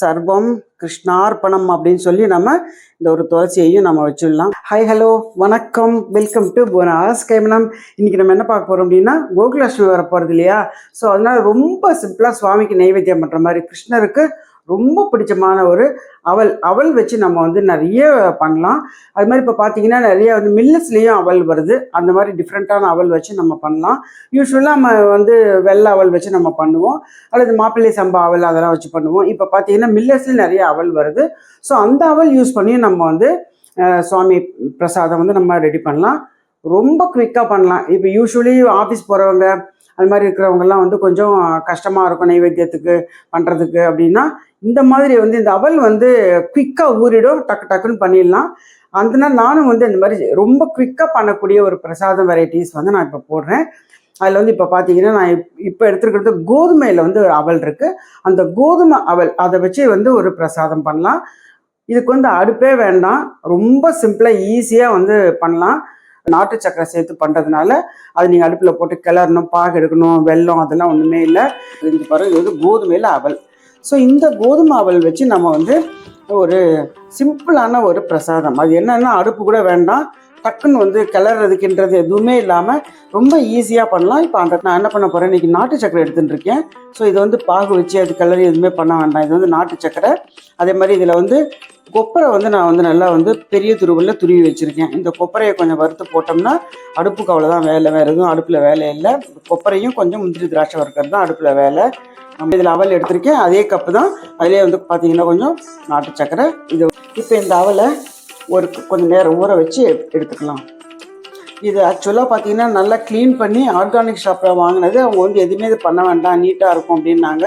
சர்வம் கிருஷ்ணார்ப்பணம் அப்படின்னு சொல்லி நம்ம இந்த ஒரு துளசியையும் நம்ம வச்சிடலாம். ஹாய் ஹலோ வணக்கம். வெல்கம் டு போனாஸ் கைமனம் இன்னைக்கு நம்ம என்ன பார்க்க போறோம் அப்படின்னா கோகுலாஷ்டமி வர போறது இல்லையா? ஸோ அதனால ரொம்ப சிம்பிளா சுவாமிக்கு நைவேத்தியம் பண்ற மாதிரி கிருஷ்ணருக்கு ரொம்ப பிடிச்சமான ஒரு அவல் அவல் வச்சு நம்ம வந்து நிறைய பண்ணலாம். அது மாதிரி இப்போ பார்த்தீங்கன்னா நிறைய வந்து மில்லட்ஸ்லேயும் அவல் வருது. அந்த மாதிரி டிஃப்ரெண்ட்டான அவல் வச்சு நம்ம பண்ணலாம். யூஸ்வலாக நம்ம வந்து வெள்ளை அவல் வச்சு நம்ம பண்ணுவோம். அல்லது மாப்பிள்ளை சம்பா அவல் அதெல்லாம் வச்சு பண்ணுவோம். இப்போ பார்த்தீங்கன்னா மில்லட்ஸ்லேயும் நிறைய அவல் வருது. ஸோ அந்த அவல் யூஸ் பண்ணி நம்ம வந்து சுவாமி பிரசாதம் வந்து நம்ம ரெடி பண்ணலாம். ரொம்ப குவிக்காக பண்ணலாம். இப்போ யூஸ்வலி ஆஃபீஸ் போகிறவங்க அது மாதிரி இருக்கிறவங்கெல்லாம் வந்து கொஞ்சம் கஷ்டமாக இருக்கும் நைவேத்தியத்துக்கு பண்ணுறதுக்கு அப்படின்னா இந்த மாதிரி வந்து இந்த அவல் வந்து குவிக்காக ஊறிடும் டக்கு டக்குன்னு பண்ணிடலாம். அதனால நானும் வந்து இந்த மாதிரி ரொம்ப குவிக்காக பண்ணக்கூடிய ஒரு பிரசாதம் வெரைட்டிஸ் வந்து நான் இப்போ போடுறேன். அதில் வந்து இப்போ பார்த்தீங்கன்னா நான் இப்- இப்போ எடுத்துருக்கிறது கோதுமையில் வந்து ஒரு அவல் இருக்குது அந்த கோதுமை அவல் அதை வச்சு வந்து ஒரு பிரசாதம் பண்ணலாம். இதுக்கு வந்து அடுப்பே வேண்டாம். ரொம்ப சிம்பிளாக ஈஸியாக வந்து பண்ணலாம். நாட்டு சக்கரை சேர்த்து பண்ணுறதுனால அது நீங்கள் அடுப்பில் போட்டு கிளறணும் பாகு எடுக்கணும் வெள்ளம் அதெல்லாம் ஒன்றுமே இல்லை. இது பாருங்க இது வந்து கோதுமையில் அவல். ஸோ இந்த கோதுமை அவல் வச்சு நம்ம வந்து ஒரு சிம்பிளான ஒரு பிரசாதம். அது என்னென்னா அடுப்பு கூட வேண்டாம். டக்குன்னு வந்து கிளறதுக்குன்றது எதுவுமே இல்லாமல் ரொம்ப ஈஸியாக பண்ணலாம். இப்போ அந்த நான் என்ன பண்ண போகிறேன் இன்றைக்கி நாட்டு சக்கரை எடுத்துட்டு இருக்கேன். ஸோ இது வந்து பாகு வச்சு அது கிளறி எதுவுமே பண்ண வேண்டாம். இது வந்து நாட்டு சக்கரை. அதே மாதிரி இதில் வந்து கொப்பரை வந்து நான் வந்து நல்லா வந்து பெரிய துருவலில் துருவி வச்சுருக்கேன். இந்த கொப்பரையை கொஞ்சம் வறுத்து போட்டோம்னா அடுப்புக்கு அவ்வளோதான் வேலை. வேறு எதுவும் அடுப்பில் வேலை இல்லை. கொப்பரையும் கொஞ்சம் முந்திரி திராட்சை வறுக்கிறது தான் அடுப்பில் வேலை. நம்ம இதில் அவல் எடுத்திருக்கேன். அதே கப்பு தான். அதிலே வந்து பார்த்தீங்கன்னா கொஞ்சம் நாட்டு சக்கரை. இது இப்போ இந்த அவலை ஒரு கொஞ்சம் நேரம் ஊற வச்சு எடுத்துக்கலாம். இது ஆக்சுவலாக பார்த்தீங்கன்னா நல்லா க்ளீன் பண்ணி ஆர்கானிக் ஷாப்பில் வாங்கினது. அவங்க வந்து எதுவுமே இது பண்ண வேண்டாம் நீட்டாக இருக்கும் அப்படின்னாங்க.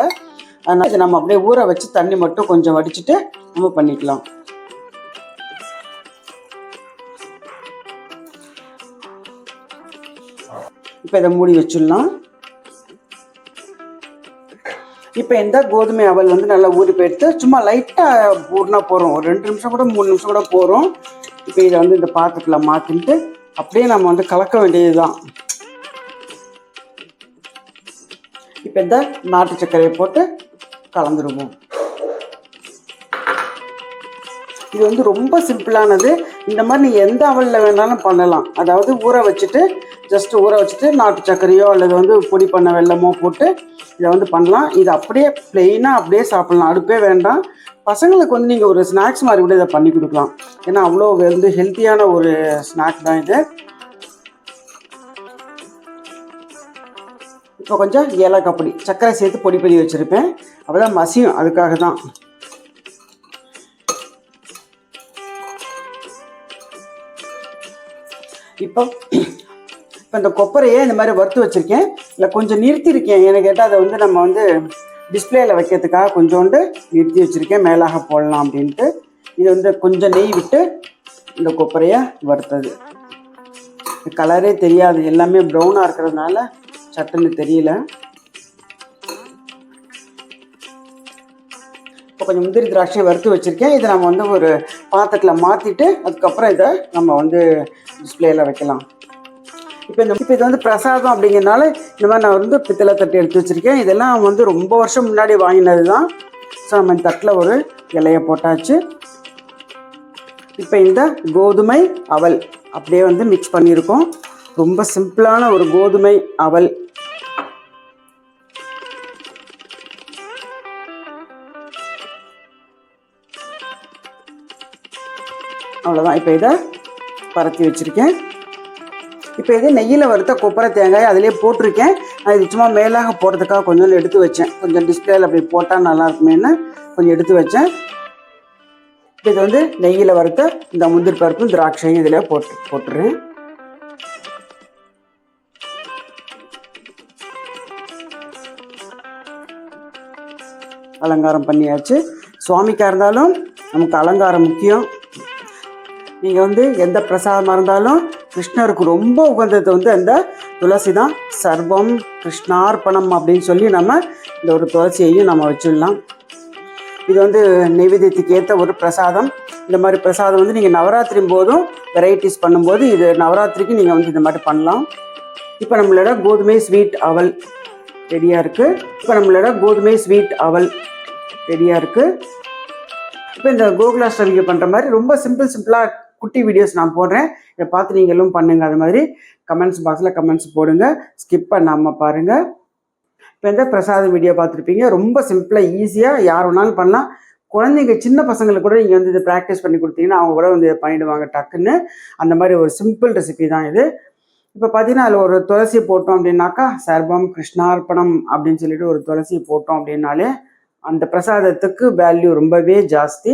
அதனால் இதை நம்ம அப்படியே ஊற வச்சு தண்ணி மட்டும் கொஞ்சம் வடிச்சிட்டு நம்ம பண்ணிக்கலாம். இப்போ இதை மூடி வச்சிடலாம். இப்போ இந்த கோதுமை அவல் வந்து நல்லா ஊறி போயிடுத்து சும்மா லைட்டாக ஊறினா போகிறோம் ஒரு ரெண்டு நிமிஷம் கூட மூணு நிமிஷம் கூட போகிறோம் இப்போ இதை வந்து இந்த பாத்திரத்தில் மாற்றிட்டு அப்படியே நம்ம வந்து கலக்க வேண்டியது தான் இப்போ இந்த நாட்டு சர்க்கரையை போட்டு கலந்துருவோம். இது வந்து ரொம்ப சிம்பிளானது. இந்த மாதிரி நீங்கள் எந்த அவலில் வேணாலும் பண்ணலாம். அதாவது ஊற வச்சுட்டு ஜஸ்ட் ஊற வச்சுட்டு நாட்டு சர்க்கரையோ அல்லது வந்து பொடி பண்ண வெல்லமோ போட்டு இதை வந்து பண்ணலாம். இது அப்படியே ப்ளெயினாக அப்படியே சாப்பிட்லாம். அடுப்பே வேண்டாம். பசங்களுக்கு வந்து நீங்கள் ஒரு ஸ்நாக்ஸ் மாதிரி கூட இதை பண்ணி கொடுக்கலாம். ஏன்னா அவ்வளோ வந்து ஹெல்த்தியான ஒரு ஸ்நாக் தான் இது. இப்போ கொஞ்சம் ஏலக்காய் பொடி சர்க்கரை சேர்த்து பொடி பண்ணி வச்சுருப்பேன். அப்பதான் மசியும். அதுக்காக தான் இப்போ இப்போ இந்த கொப்பரையை இந்த மாதிரி வறுத்து வச்சுருக்கேன். இல்லை கொஞ்சம் நிறுத்தியிருக்கேன். எனக்கு கேட்டால் அதை வந்து நம்ம வந்து டிஸ்பிளேயில் வைக்கிறதுக்காக கொஞ்சோண்டு நிறுத்தி வச்சுருக்கேன். மேலாக போடலாம் அப்படின்ட்டு. இது வந்து கொஞ்சம் நெய் விட்டு இந்த கொப்பரையை வறுத்தது. கலரே தெரியாது. எல்லாமே ப்ரௌனாக இருக்கிறதுனால சட்டுன்னு தெரியல. இப்போ கொஞ்சம் முந்திரி திராட்சையை வறுத்து வச்சுருக்கேன். இதை நம்ம வந்து ஒரு பாத்திரத்தில் மாற்றிட்டு அதுக்கப்புறம் இதை நம்ம வந்து டிஸ்பிளேயில் வைக்கலாம். இப்போ இந்த இப்போ இது வந்து பிரசாதம் அப்படிங்கிறனால இந்த மாதிரி நான் வந்து பித்தளை தட்டு எடுத்து வச்சுருக்கேன். இதெல்லாம் வந்து ரொம்ப வருஷம் முன்னாடி வாங்கினது தான் ஸோ நம்ம இந்த தட்டில் ஒரு இலையை போட்டாச்சு. இப்போ இந்த கோதுமை அவல் அப்படியே வந்து மிக்ஸ் பண்ணியிருக்கோம் ரொம்ப சிம்பிளான ஒரு கோதுமை அவல். அவ்வளோதான் இப்போ இதை பரத்தி வச்சுருக்கேன். இப்போ இது நெய்யில் வறுத்த கொப்பரை தேங்காய் அதிலே போட்டிருக்கேன். நான் இது சும்மா மேலாக போடுறதுக்காக கொஞ்சம் எடுத்து வச்சேன். கொஞ்சம் டிஸ்பிளேல அப்படி போட்டால் நல்லாயிருக்குமேன்னு கொஞ்சம் எடுத்து வச்சேன். இது வந்து நெய்யில் வறுத்த இந்த முந்திரி பருப்பும் திராட்சையும் இதில் போட்டு போட்டுறேன். அலங்காரம் பண்ணியாச்சு. சுவாமிக்காக இருந்தாலும் நமக்கு அலங்காரம் முக்கியம். நீங்கள் வந்து எந்த பிரசாதமாக இருந்தாலும் கிருஷ்ணருக்கு ரொம்ப உகந்தது வந்து அந்த துளசி தான். சர்வம் கிருஷ்ணார்ப்பணம் அப்படின்னு சொல்லி நம்ம இந்த ஒரு துளசியையும் நம்ம வச்சிடலாம். இது வந்து நைவேத்தியத்துக்கு ஏற்ற ஒரு பிரசாதம். இந்த மாதிரி பிரசாதம் வந்து நீங்கள் நவராத்திரி போதும் வெரைட்டிஸ் பண்ணும்போது இது நவராத்திரிக்கு நீங்கள் வந்து இந்த மாதிரி பண்ணலாம். இப்போ நம்மளோட கோதுமை ஸ்வீட் அவல் ரெடியாக இருக்குது இப்போ நம்மளோட கோதுமை ஸ்வீட் அவல் ரெடியாக இருக்குது இப்போ இந்த கோகுலாஷ்டமிக்கு பண்ணுற மாதிரி ரொம்ப சிம்பிள் சிம்பிளாக குட்டி வீடியோஸ் நான் போடுறேன். இதை பார்த்து நீங்களும் பண்ணுங்கள் அது மாதிரி கமெண்ட்ஸ் பாக்ஸில் கமெண்ட்ஸ் போடுங்க. ஸ்கிப் பண்ணாமல் பாருங்கள் இப்போ இந்த பிரசாதம் வீடியோ பார்த்துருப்பீங்க. ரொம்ப சிம்பிளாக ஈஸியாக யார் வேணாலும் பண்ணலாம். குழந்தைங்க சின்ன பசங்களுக்கு கூட நீங்கள் வந்து இதை ப்ராக்டிஸ் பண்ணி கொடுத்தீங்கன்னா அவங்க கூட வந்து இதை பண்ணிடுவாங்க டக்குன்னு. அந்த மாதிரி ஒரு சிம்பிள் ரெசிபி தான் இது. இப்போ பார்த்தீங்கன்னா அதில் ஒரு துளசி போட்டோம் அப்படின்னாக்கா சர்வம் கிருஷ்ணார்ப்பணம் அப்படின்னு சொல்லிட்டு ஒரு துளசி போட்டோம் அப்படின்னாலே அந்த பிரசாதத்துக்கு வேல்யூ ரொம்பவே ஜாஸ்தி.